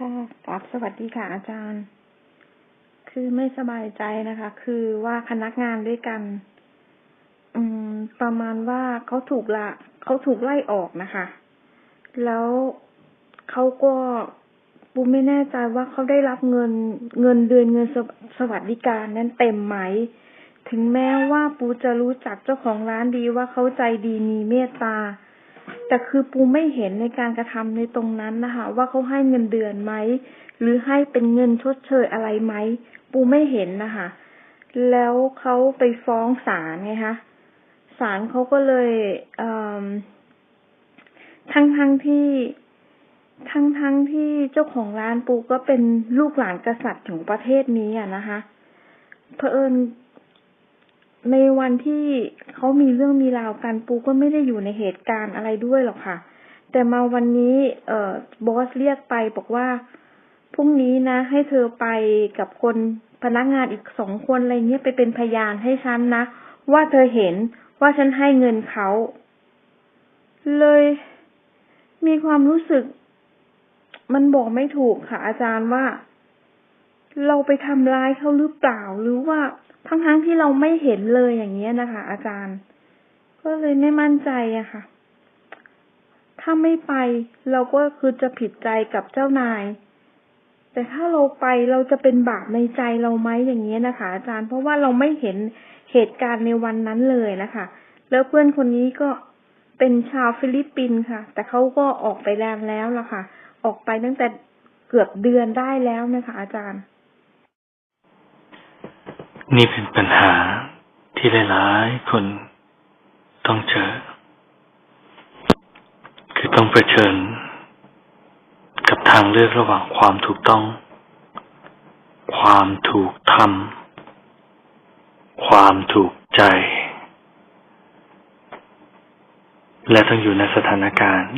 ค่ะกราบสวัสดีค่ะอาจารย์ คือไม่สบายใจนะคะ คือว่าพนักงานด้วยกัน อืม ประมาณว่าเขาถูกละเขาถูกไล่ออกนะคะ แล้วเขาก็ปูไม่แน่ใจว่าเขาได้รับเงินเงินเดือนเงินสสวัสดิการนั้นเต็มไหม ถึงแม้ว่าปูจะรู้จักเจ้าของร้านดีว่าเขาใจดีมีเมตตา แต่คือปูไม่เห็นในการกระทำในตรงนั้นนะคะ ว่าเขาให้เงินเดือนไหมหรือให้เป็นเงินชดเชยอะไรไหมปูไม่เห็นนะคะ แล้วเขาไปฟ้องศาลไงคะศาลเขาก็เลยเทั้งทั้งที่ทั้งทั้งที่เจ้าของร้านปูก็เป็นลูกหลานกษัตริย์ของประเทศนี้อะนะคะเผอิญ ในวันที่เขามีเรื่องมีราวกันปูก็ไม่ได้อยู่ในเหตุการณ์อะไรด้วยหรอกค่ะ แต่มาวันนี้ เอ่อบอสเรียกไปบอกว่าพรุ่งนี้นะ ให้เธอไปกับคนพนักงานอีกสองคนอะไรเงี้ยไปเป็นพยานให้ฉันนะว่าเธอเห็นว่าฉันให้เงินเขา เลย มีความรู้สึก มันบอกไม่ถูกค่ะอาจารย์ว่า เราไปทำร้ายเขาหรือเปล่าหรือว่า ทั้งๆทที่เราไม่เห็นเลยอย่างเงี้ยนะคะ อาจารย์ ก็เลยไม่มั่นใจอะค่ะ ถ้าไม่ไปเราก็คือจะผิดใจกับเจ้านาย แต่ถ้าเราไปเราจะเป็นบาปในใจเราไหมอย่างเงี้ยนะคะ อาจารย์เพราะว่าเราไม่เห็นเหตุการณ์ในวันนั้นเลยนะคะ แล้วเพื่อนคนนี้ก็เป็นชาวฟิลิปปินส์ค่ะ แต่เขาก็ออกไปแลนแล้วล่ะค่ะ ออกไปตั้งแต่เกือบเดือนได้แล้วนะคะ อาจารย์ นี่เป็นปัญหาที่หลายๆคนต้องเจอ คือต้องเผชิญ กับทางเลือกระหว่างความถูกต้อง ความถูกทำความถูกใจ และต้องอยู่ในสถานการณ์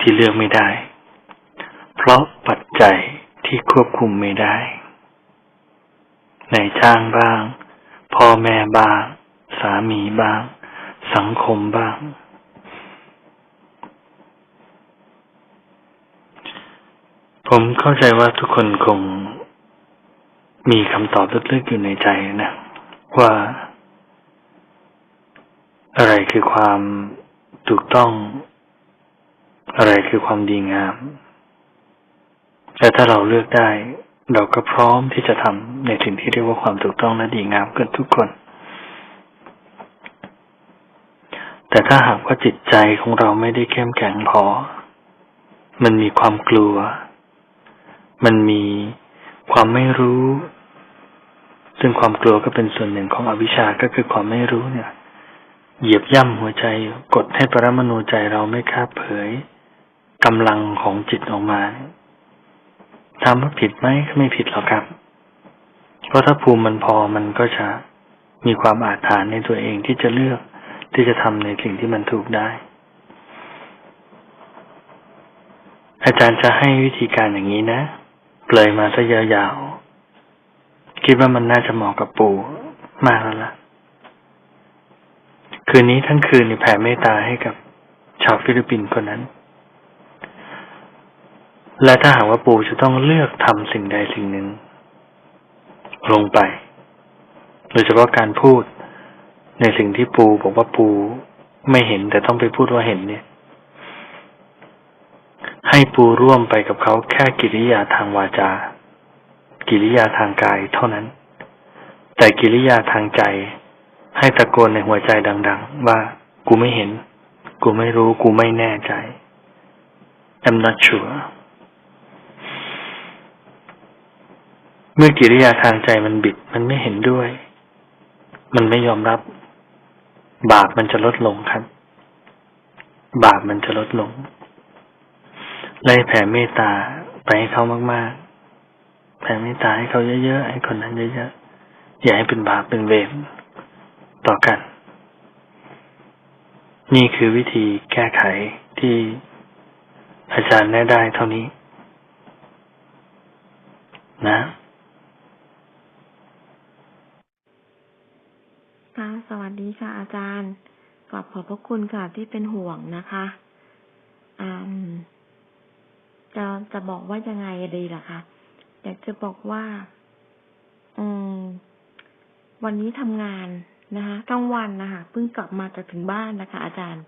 ที่เลือกไม่ได้ เพราะปัจจัยที่ควบคุมไม่ได้ นายจ้างบ้าง พ่อแม่บ้าง สามีบ้าง สังคมบ้าง ผมเข้าใจว่าทุกคนคงมีคำตอบลึกๆอยู่ในใจนะ ว่า อะไรคือความถูกต้อง อะไรคือความดีงามและถ้าเราเลือกได้ เราก็พร้อมที่จะทำในสิ่งที่เรียกว่าความถูกต้องและดีงามเกินทุกคน แต่ถ้าหากว่าจิตใจของเราไม่ได้เข้มแข็งพอ มันมีความกลัว มันมีความไม่รู้ ซึ่งความกลัวก็เป็นส่วนหนึ่งของอวิชชาก็คือความไม่รู้เนี่ย เหยียบย่ำหัวใจกดให้ปรมาณูใจเราไม่คาบเผยกำลังของจิตออกมา ถามว่าผิดไหมก็ไม่ผิดหรอกครับ เพราะถ้าภูมิมันพอมันก็จะมีความอาถรรพ์ในตัวเองที่จะเลือกที่จะทำในสิ่งที่มันถูกได้ อาจารย์จะให้วิธีการอย่างนี้นะ เปลยมาซะยาวๆ คิดว่ามันน่าจะเหมาะกับปู่มากแล้วล่ะ คืนนี้ทั้งคืนนี่แผ่เมตตาให้กับชาวฟิลิปปินส์คนนั้น และถ้าหากว่าปู่จะต้องเลือกทำสิ่งใดสิ่งหนึ่ง ลงไป โดยเฉพาะการพูดในสิ่งที่ปูบอกว่าปูไม่เห็นแต่ต้องไปพูดว่าเห็นเนี่ย ให้ปูร่วมไปกับเขาแค่กิริยาทางวาจา กิริยาทางกายเท่านั้น แต่กิริยาทางใจ ให้ตะโกนในหัวใจดัง ๆ ว่ากูไม่เห็น กูไม่รู้ กูไม่แน่ใจ I'm not sure เมื่อกิริยาทางใจมันบิด มันไม่เห็นด้วย มันไม่ยอมรับ บาปมันจะลดลงครับ บาปมันจะลดลงไล่แผ่เมตตาไปให้เขามาก ๆ แผ่เมตตาให้เขาเยอะๆให้คนนั้นเยอะๆอย่าให้เป็นบาปเป็นเวรต่อกัน นี่คือวิธีแก้ไขที่อาจารย์แนะได้เท่านี้ นะ ค่ะ สวัสดีค่ะ อาจารย์กราบขอบพระคุณค่ะที่เป็นห่วงนะคะอืมจะจะบอกว่ายังไงดีล่ะคะอยากจะบอกว่า อืม วันนี้ทำงานนะคะกลางวันนะคะเพิ่งกลับมาจากถึงบ้านนะคะ อาจารย์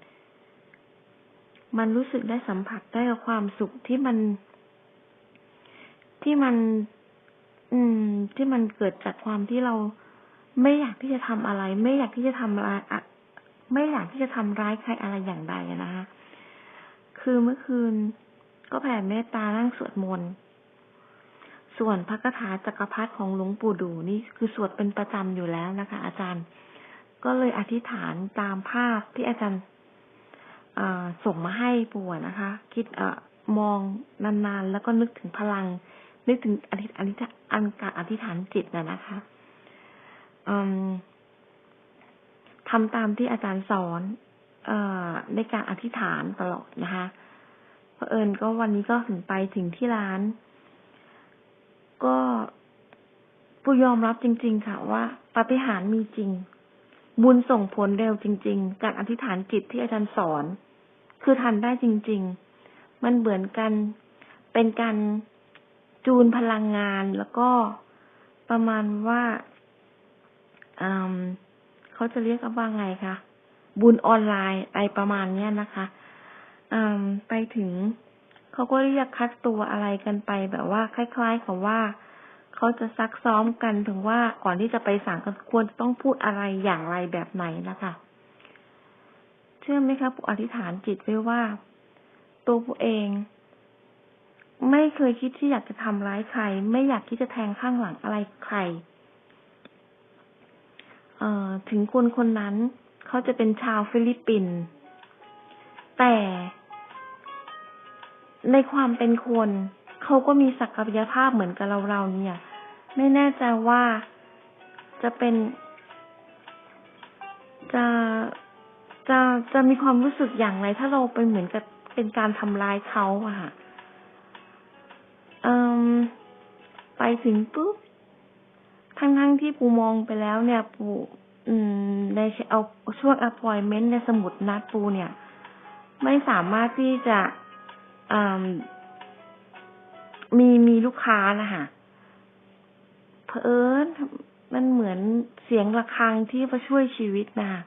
มันรู้สึกได้สัมผัสได้กับความสุขที่มัน ที่มัน อืม ที่มันเกิดจากความที่เรา ไม่อยากที่จะทำอะไร ไม่อยากที่จะทำอะไรอะไม่อยากที่จะทำร้ายใครอะไรอย่างใดนะคะคือเมื่อคืนก็แผ่เมตตานั่งสวดมนต์ส่วนพระคาถาจักรพรรดิของหลวงปู่ดูนี่คือสวดเป็นประจำอยู่แล้วนะคะ อาจารย์ ก็เลยอธิษฐานตามภาพที่อาจารย์ส่งมาให้ปู่นะคะ คิดเอมองนานๆ แล้วก็นึกถึงพลัง นึกถึงอธิษฐานอธิษฐานจิตนะนะคะ ทำตามที่อาจารย์สอนเอในการอธิษฐานตลอดนะคะเผอิญก็วันนี้ก็ถึงไปถึงที่ร้าน ก็ปูยอมรับจริง ๆ ค่ะว่าปาฏิหาริย์มีจริง บุญส่งผลเร็วจริงๆการอธิษฐานจิตที่อาจารย์สอน คือทันได้จริง ๆ มันเหมือนกันเป็นการจูนพลังงานแล้วก็ประมาณว่า เขาจะเรียกว่าไงคะบุญออนไลน์อะไรประมาณเนี้ยนะคะอไปถึงเขาก็เรียกคัดตัวอะไรกันไปแบบว่าคล้ายๆกับว่าเขาจะซักซ้อมกันถึงว่าก่อนที่จะไปสั่งกันควรต้องพูดอะไรอย่างไรแบบไหนนะคะ เชื่อไหมคะปู่อธิษฐานจิตไว้ว่า ตัวปู่เอง ไม่เคยคิดที่อยากจะทำร้ายใคร ไม่อยากที่จะแทงข้างหลังอะไรใคร ถึงคนคนนั้นเขาจะเป็นชาวฟิลิปปินส์แต่ในความเป็นคนเขาก็มีศักยภาพเหมือนกับเราเราเนี่ย ไม่แน่ใจว่าจะเป็น จะจะจะมีความรู้สึกอย่างไร ถ้าเราไปเหมือนกับเป็นการทำร้ายเขาอะค่ะไปถึงปุ๊บ ทั้งทั้งๆที่ปูมองไปแล้วเนี่ย ปูอืมในเอาช่วง appointment ในสมุดนัดปูเนี่ย ไม่สามารถที่จะอืมมีมีลูกค้านะคะเผอิญมันเหมือนเสียงะระฆังที่มาช่วยชีวิตนะคะ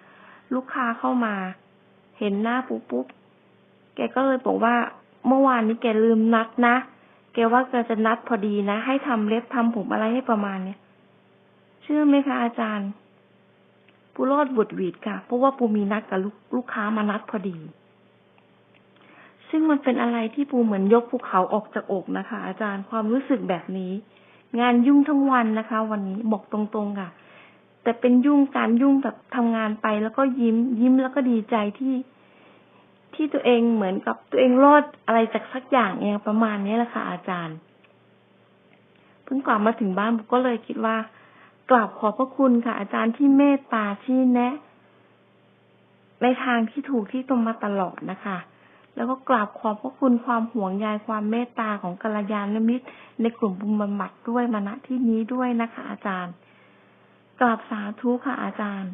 ลูกค้าเข้ามา เห็นหน้าปูปุ๊บแกก็เลยบอกว่า เมื่อวานนี้แกลืมนัดนะแกว่าแกจะนัดพอดีนะ ให้ทำเล็บทำผมอะไรให้ประมาณเนี้ย เชื่อไหมคะอาจารย์ปูรอดบุดวีดค่ะ เพราะว่าปูมีนัดกับลูกลูกค้ามานัดพอดี ซึ่งมันเป็นอะไรที่ปูเหมือนยกภูเขาออกจากอกนะคะ อาจารย์ความรู้สึกแบบนี้ งานยุ่งทั้งวันนะคะ วันนี้บอกตรงๆค่ะ แต่เป็นยุ่งการยุ่งแบบทำงานไปแล้วก็ยิ้ม ยิ้มแล้วก็ดีใจที่ที่ตัวเองเหมือนกับตัวเองรอดอะไรจากสักอย่างเองประมาณนี้แหละค่ะ อาจารย์เพิ่งกลับมาถึงบ้านก็เลยคิดว่า กราบขอบพระคุณค่ะ อาจารย์ที่เมตตาที่แนะ ในทางที่ถูกที่ตรงมาตลอดนะคะ แล้วก็กราบขอบพระคุณความห่วงใยความเมตตาของกัลยาณมิตร ในกลุ่มบุญบำบัดด้วยมาณที่นี้ด้วยนะคะ อาจารย์กราบสาธุค่ะอาจารย์